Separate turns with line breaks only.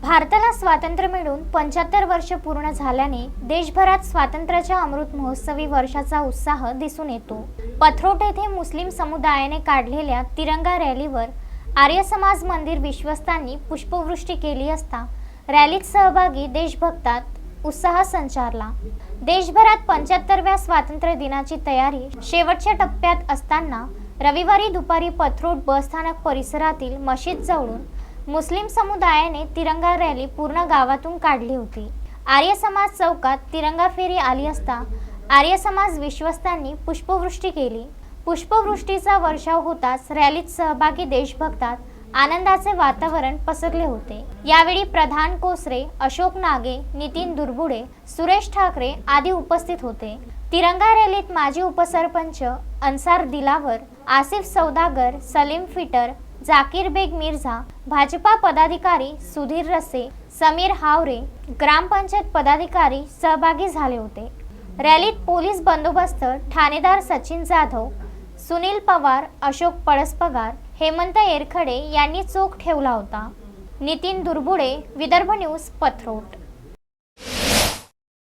भारताला स्वातंत्र्य मिळून पंच्याहत्तर वर्ष पूर्ण झाल्याने देशभरात स्वातंत्र्याच्या अमृत महोत्सवी वर्षाचा उत्साह दिसून येतो. पथरोट येथे मुस्लिम समुदायाने काढलेल्या तिरंगा रॅलीवर आर्य समाज मंदिर विश्वस्तांनी पुष्पवृष्टी केली असता रॅलीत सहभागी देशभक्तात उत्साह संचारला. देशभरात पंच्याहत्तरव्या स्वातंत्र्य दिनाची तयारी शेवटच्या टप्प्यात असताना रविवारी दुपारी पथरोट बसस्थानक परिसरातील मशीद जवळून मुस्लिम समुदायाने तिरंगा रॅली पूर्ण गावातून काढली होती. आर्य समाज चौकात तिरंगा फेरी आली असता आर्य समाज विश्वस्तांनी पुष्पवृष्टी केली. पुष्पवृष्टीचा वर्षाव होताच रॅलीत सहभागी देशभक्तात आनंदाचे वातावरण पसरले होते. यावेळी प्रधान कोसरे अशोक नागे नितीन दुर्बुडे सुरेश ठाकरे आदी उपस्थित होते. तिरंगा रॅलीत माजी उपसरपंच अन्सार दिलावर आसिफ सौदागर सलीम फिटर जाकीर बेग मिर्झा भाजपा पदाधिकारी सुधीर रसे समीर हावरे ग्रामपंचायत पदाधिकारी सहभागी झाले होते. रॅलीत पोलीस बंदोबस्त ठाणेदार सचिन जाधव सुनील पवार अशोक पळसपगार हेमंत एरखडे यांनी चोख ठेवला होता. नितीन दुर्बुडे विदर्भ न्यूज पथरोट.